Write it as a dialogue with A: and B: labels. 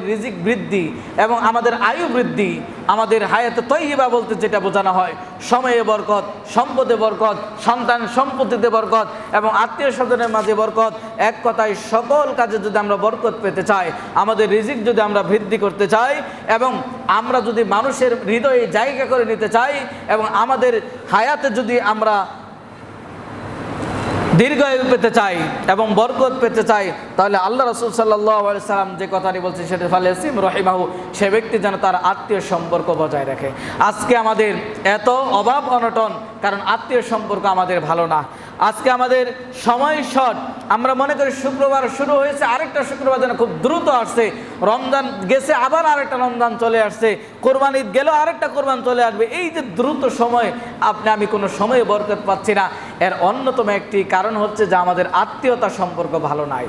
A: রিজিক বৃদ্ধি এবং আমাদের আয়ু বৃদ্ধি, আমাদের হায়াতে তৈবা বলতে যেটা বোঝানো হয়। সময়ে বরকত, সম্পদে বরকত, সন্তান সম্পত্তিতে বরকত এবং আত্মীয় স্বজনের মাঝে বরকত। এক কথায় সকল কাজে যদি আমরা বরকত পেতে চাই, আমাদের রিজিক যদি আমরা বৃদ্ধি করতে চাই এবং আমরা যদি মানুষের হৃদয়ে জায়গা করে নিতে চাই এবং আমাদের হায়াতে যদি আমরা দীর্ঘায়ু পেতে চাই এবং বরকত পেতে চাই, তাহলে আল্লাহ রসুল সাল্লাহ সাল্লাম যে কথাটি বলছে সেটা ফালে সিম রহিমাহু, সে ব্যক্তি যেন তার আত্মীয় সম্পর্ক বজায় রাখে। আজকে আমাদের এত অভাব অনটন, কারণ আত্মীয় সম্পর্ক আমাদের ভালো না। আজকে আমাদের সময় শর্ট। আমরা মনে করি শুক্রবার শুরু হয়েছে, আরেকটা শুক্রবার যেন খুব দ্রুত আসছে। রমজান গেছে, আবার আরেকটা রমজান চলে আসছে। কোরবান ঈদ গেলেও আরেকটা কোরবান চলে আসবে। এই যে দ্রুত সময়, আপনি আমি কোনো সময়ে বরকত পাচ্ছি না। এর অন্যতম একটি কারণ হচ্ছে যে আমাদের আত্মীয়তা সম্পর্ক ভালো নাই।